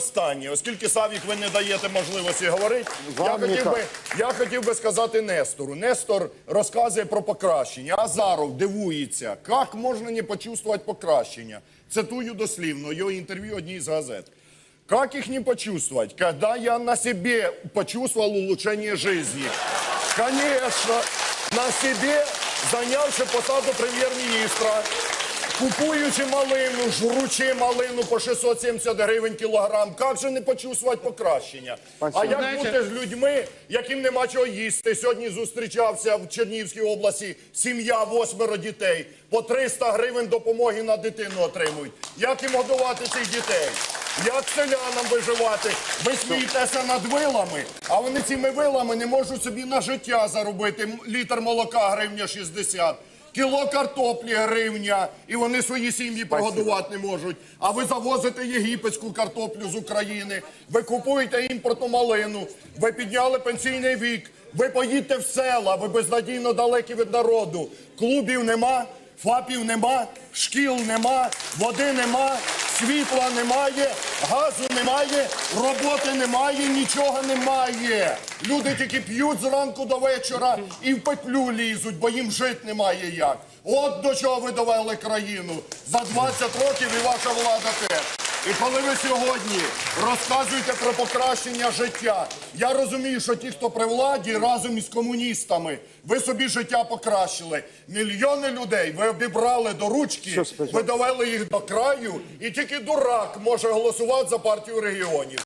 останнє, оскільки Савік ви не даєте можливості говорити, я хотів, би, я хотів би сказати Нестору. Нестор розказує про покращення. Азаров дивується, як можна не почувствовать покращення. Цитую дослівно його інтерв'ю одній з газет. Как их не почувствовать, когда я на себе почувствовал улучшение жизни? Конечно, на себе, занявши посаду прем'єр-міністра, купуючи малину, жручи малину по 670 гривень кілограм, як же не почувствувати покращення? А як бути з людьми, яким нема чого їсти? Сьогодні зустрічався в Чернігівській області сім'я восьмеро дітей, по 300 гривень допомоги на дитину отримують. Як їм годувати цих дітей? Як селянам виживати? Ви смієтеся над вилами, а вони цими вилами не можуть собі на життя заробити. Літр молока гривня 60, кіло картоплі гривня, і вони свої сім'ї прогодувати не можуть. А ви завозите єгипетську картоплю з України, ви купуєте імпортну малину, ви підняли пенсійний вік, ви поїдете в села, ви безнадійно далекі від народу. Клубів нема. ФАПів нема, шкіл нема, води нема, світла немає, газу немає, роботи немає, нічого немає. Люди тільки п'ють зранку до вечора і в петлю лізуть, бо їм жити немає як. От до чого ви довели країну. За 20 років і ваша влада теж. І коли ви сьогодні розказуєте про покращення життя, я розумію, що ті, хто при владі разом із комуністами, ви собі життя покращили. Мільйони людей ви обібрали до ручки, ви довели їх до краю, і тільки дурак може голосувати за партію регіонів.